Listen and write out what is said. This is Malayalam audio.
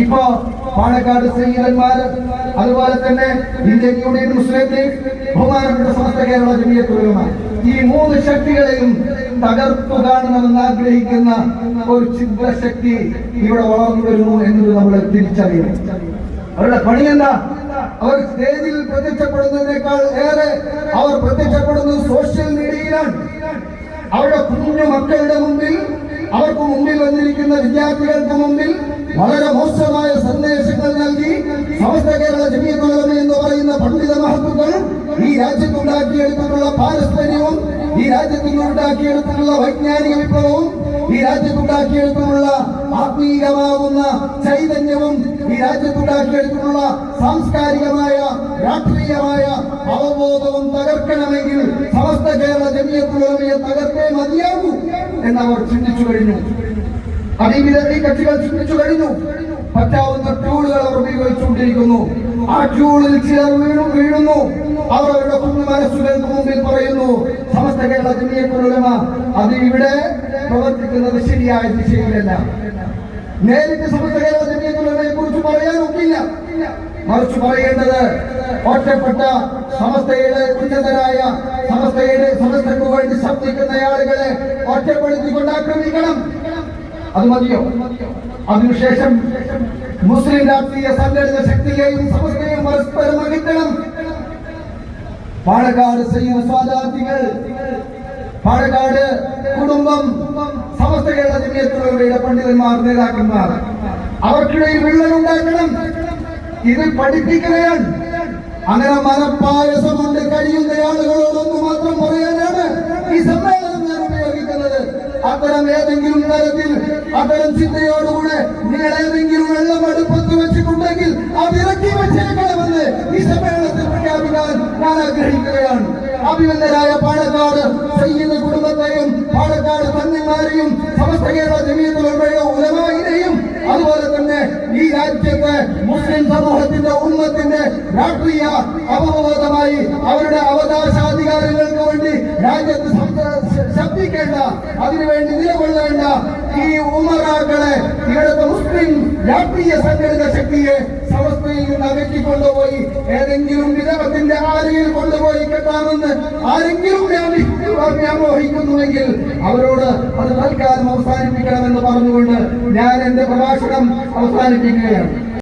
ഇപ്പോ പാലക്കാട് സൈനികന്മാർ അതുപോലെ തന്നെ ഇന്ത്യൻ യൂണിയൻ മുസ്ലിം ലീഗ് ബഹുമാനപ്പെട്ട സമസ്ത കേരള ജമീയത്തുലമ ഈ മൂന്ന് ശക്തികളെയും തകർത്തു കാണണമെന്ന് ആഗ്രഹിക്കുന്ന ഒരു ചിന്തശക്തി ഇവിടെ വളർന്നു വരുന്നു എന്നത് നമ്മൾ തിരിച്ചറിയണം. അവരുടെ പണി എന്താ? അവർ സ്റ്റേജിൽ പ്രത്യക്ഷപ്പെടുന്നതിനേക്കാൾ ഏറെ അവർ പ്രത്യക്ഷപ്പെടുന്നത് സോഷ്യൽ മീഡിയയിലാണ്. അവരുടെ കുഞ്ഞു മക്കളുടെ മുമ്പിൽ അവർക്ക് മുമ്പിൽ വന്നിരിക്കുന്ന വിദ്യാർത്ഥികൾക്ക് മുമ്പിൽ വളരെ മോശമായ സന്ദേശങ്ങൾ നൽകി സമസ്ത കേരള ജമീയത്തോളം എന്ന് പറയുന്ന പണ്ഡിത മഹത്വങ്ങൾ ഈ രാജ്യത്തുണ്ടാക്കിയെടുത്തിട്ടുള്ള പാരസ്പര്യവും ഈ രാജ്യത്തുണ്ടാക്കിയെടുത്തിട്ടുള്ള വൈജ്ഞാനിക വിപ്ലവവും ഈ രാജ്യത്തുണ്ടാക്കിയെടുത്തിട്ടുള്ള ആത്മീയമാവുന്ന ചൈതന്യവും ഈ രാജ്യത്തുണ്ടാക്കിയെടുത്തിട്ടുള്ള സാംസ്കാരികമായ രാഷ്ട്രീയമായ അവബോധവും തകർക്കണമെങ്കിൽ സമസ്ത കേരള ജമീയത്തുലമയെ തകർത്തേ മതിയാകൂ എന്നവർ ചിന്തിച്ചു കഴിഞ്ഞു. അതിവിധി കക്ഷികൾ ചിന്തിച്ചു കഴിഞ്ഞു. പറ്റാവുന്ന ടൂളുകൾ അവർ ഉപയോഗിച്ചുകൊണ്ടിരിക്കുന്നു. ആ ടൂളിൽ ചിലർ വീണു വീഴുന്നു. അവർ അവരുടെ കുഞ്ഞു മനസ്സുകൾക്ക് മുമ്പിൽ പറയുന്നു സമസ്ത കേരള പ്രകടന അത് ഇവിടെ പ്രവർത്തിക്കുന്നത് ശരിയായ ദിശയിലല്ല. നേരിട്ട് സമസ്ത കേരള പ്രകടനയെ കുറിച്ച് പറയാനൊക്കില്ല. മറിച്ച് പറയേണ്ടത് ഒറ്റപ്പെട്ട സമസ്തയുടെ ഉന്നതരായ സമസ്തയുടെ സമസ്തക്ക് വേണ്ടി ശബ്ദിക്കുന്ന ആളുകളെ ഒറ്റപ്പെടുത്തിക്കൊണ്ട് ആക്രമിക്കണം. അത് മതിയോ? അതിനുശേഷം മുസ്ലിം രാഷ്ട്രീയ സംഘടിത ശക്തിയെയും സമസ്തയും പരസ്പരം അകറ്റണം. പാലക്കാട് സൈനിക സ്വാതാർത്ഥികൾ പാലക്കാട് കുടുംബം സമസ്ത കേരള ജമീയത്തുള്ളവരുടെ പണ്ഡിതന്മാർ നേതാക്കന്മാർ അവർക്കിടയിൽ വിള്ളൽ ഉണ്ടാക്കണം ഇത് പഠിപ്പിക്കുകയാണ്. അങ്ങനെ മനപ്പായസം അത്തരം ഏതെങ്കിലും തരത്തിൽ അത്തരം ചിന്തയോടുകൂടെ നിങ്ങൾ ഏതെങ്കിലും വെള്ളം അടുപ്പത്ത് വെച്ചിട്ടുണ്ടെങ്കിൽ അത് ഇറക്കി വെച്ചേക്കണമെന്ന് ഈ സമ്മേളനത്തിൽ പ്രഖ്യാപിക്കാൻ ഞാൻ ആഗ്രഹിക്കുകയാണ് അഭിനന്ദനായ പാലക്കാട് സയ്യിദ് കുടുംബത്തെയും പാലക്കാട് തങ്ങന്മാരെയും സമസ്ത കേരള ജമീയത്തുകളുടെ ഉലമായിനെയും അതുപോലെ തന്നെ ഈ രാജ്യത്തെ മുസ്ലിം സമൂഹത്തിന്റെ ഉമ്മത്തിന്റെ രാഷ്ട്രീയ അവബോധമായി അവരുടെ അവകാശാധികാരങ്ങൾക്ക് വേണ്ടി രാജ്യത്ത് സംസ- ശബ്ദിക്കേണ്ട അതിനുവേണ്ടി നിലകൊള്ളേണ്ട ഈ ഉമറാക്കളെ ഇവിടുത്തെ മുസ്ലിം രാഷ്ട്രീയ സംഘടിത ശക്തിയെ സമസ്തയിൽ നിന്ന് അകറ്റിക്കൊണ്ടുപോയി ഏതെങ്കിലും വിധവത്തിന്റെ ആരെയിൽ കൊണ്ടുപോയി കെട്ടാമെന്ന് ആരെങ്കിലും വ്യാമോഹിക്കുന്നുവെങ്കിൽ അവരോട് അത് തൽക്കാലം അവസാനിപ്പിക്കണമെന്ന് പറഞ്ഞുകൊണ്ട് ഞാൻ എന്റെ പ്രഭാഷണം അവസാനിപ്പിക്കുകയാണ്.